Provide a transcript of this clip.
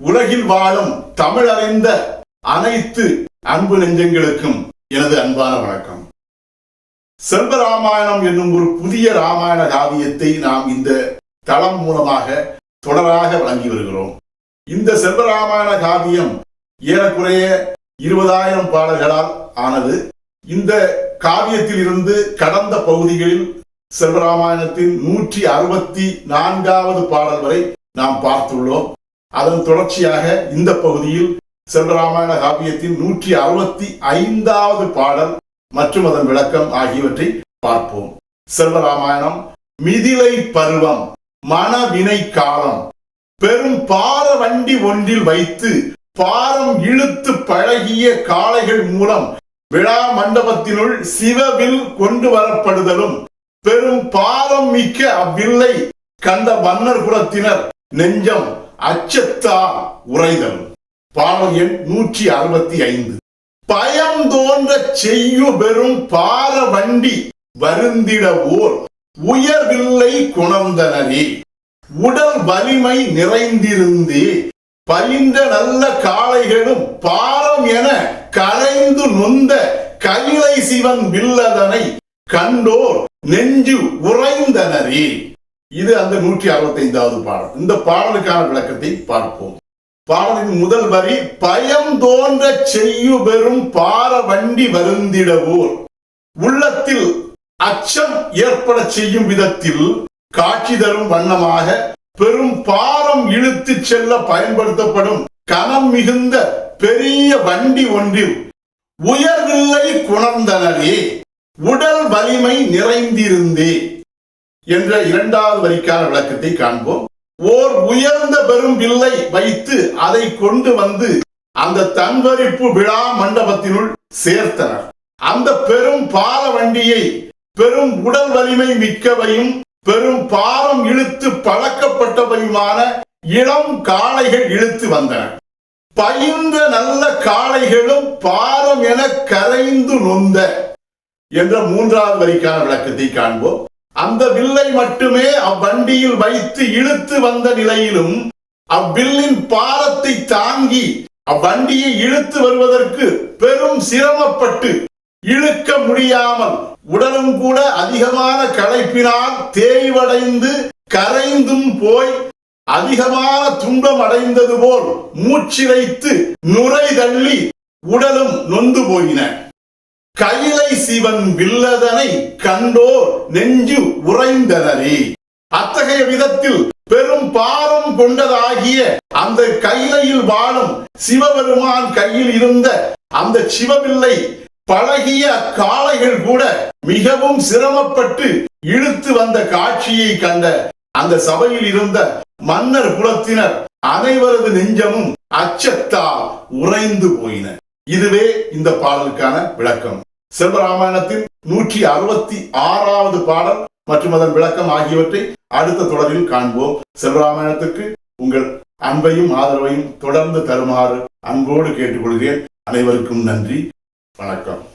உலகில் வாழும் தமிழறிந்த அனைத்து அன்பு நெஞ்சங்களுக்கும் எனது அன்பான வணக்கம். செல்வ ராமாயணம் என்னும் ஒரு புதிய ராமாயண காவியத்தை நாம் இந்த தளம் மூலமாக தொடராக வழங்கி வருகிறோம். இந்த செல்வ ராமாயண காவியம் ஏறக்குறைய இருபதாயிரம் பாடல்களால் ஆனது. இந்த காவியத்தில் இருந்து கடந்த பகுதிகளில் செல்வராமாயணத்தின் நூற்றி அறுபத்தி நான்காவது பாடல் வரை நாம் பார்த்துள்ளோம். அதன் தொடர்ச்சியாக இந்த பகுதியில் செல்வராமாயண காவியத்தின் நூற்றி அறுபத்தி ஐந்தாவது பாடல் மற்றும் அதன் விளக்கம் ஆகியவற்றை பார்ப்போம். செல்வராமாயணம் மிதிலை பருவம் மனவினை காலம். பெரும் பார வண்டி ஒன்றில் வைத்து பாரம் இழுத்து பழகிய காளைகள் மூலம் விழா மண்டபத்தினுள் சிவவில் கொண்டு வரப்படுதலும் பெரும் பாரம் மிக்க அவ்வில்லை கண்ட மன்னர் குலத்தினர் நெஞ்சம் அச்சத்தா உரைதல். பாடல் எண் நூற்றி அறுபத்தி ஐந்து பயம் தோன்ற செய்யு பெரும் பார வண்டி வருந்திட ஓர் உயர்வில்லை குணர்ந்தனரே. உடல் வலிமை நிறைந்திருந்தே பயின்ற நல்ல காளைகளும் பாரம் என கலைந்து நொந்த கைலை சிவன் வில்லதனை கண்டோர் நெஞ்சு உறைந்தனரே. இது அந்த நூற்றி அறுபத்தைந்தாவது பாடல். இந்த பாடலுக்கான விளக்கத்தை பார்ப்போம். பாடலின் முதல் வரி பயம் தோன்ற செய்யு பெறும் பார வண்டி வருந்திடவோர் உள்ளத்தில் அச்சம் ஏற்பட செய்யும் விதத்தில் காட்சி தரும் வண்ணமாக பெரும் பாரம் இழுத்துச் செல்ல பயன்படுத்தப்படும் கனம் மிகுந்த பெரிய வண்டி ஒன்றில் உயர்வில்லை குணர்ந்தனரே. உடல் வலிமை நிறைந்திருந்தே. என்ற இரண்டாவது வரிக்கான விளக்கத்தை காண்போம். ஓர் உயர்ந்த பெரும் வில்லை வைத்து அதை கொண்டு வந்து அந்த தன்வரிப்பு விழா மண்டபத்தினுள் சேர்த்தனர். அந்த பெரும் பார வண்டியை பெரும் உடல் வலிமை மிக்கவையும் பெரும் பாரம் இழுத்து பழக்கப்பட்டவையுமான இளம் காளைகள் இழுத்து வந்தன. பயின்ற நல்ல காளைகளும் பாரம் என கரைந்து நொந்த என்ற மூன்றாவது வரிக்கான விளக்கத்தை காண்போம். அந்த வில்லை மட்டுமே அவ்வண்டியில் வைத்து இழுத்து வந்த நிலையிலும் அவ்வில்லின் பாரத்தை தாங்கி அவ்வண்டியை இழுத்து வருவதற்கு பெரும் சிரமப்பட்டு இழுக்க முடியாமல் உடலும் கூட அதிகமான களைப்பினால் தேய்வடைந்து கரைந்தும் போய் அதிகமான துன்பம் அடைந்தது போல் மூச்சிரைத்து நுரை தள்ளி உடலும் நொந்து போயின. கைலை சிவன் வில்லதனை கண்டோர் நெஞ்சு உறைந்தனரே. அத்தகைய விதத்தில் பெரும் பாரம் கொண்டதாகிய அந்த கைலையில் வாழும் சிவபெருமான் கையில் இருந்த அந்த சிவவில்லை பழகிய காளைகள் கூட மிகவும் சிரமப்பட்டு இழுத்து வந்த காட்சியை கண்ட அந்த சபையில் இருந்த மன்னர் குலத்தினர் அனைவரது நெஞ்சமும் அச்சத்தால் உறைந்து போயின. இதுவே இந்த பாடலுக்கான விளக்கம். செல்வராமாயணத்தின் நூற்றி அறுபத்தி ஆறாவது பாடல் மற்றும் அதன் விளக்கம் ஆகியவற்றை அடுத்த தொடரில் காண்போம். செல்வராமாயணத்துக்கு உங்கள் அன்பையும் ஆதரவையும் தொடர்ந்து தருமாறு அன்போடு கேட்டுக்கொள்கிறேன். அனைவருக்கும் நன்றி. வணக்கம்.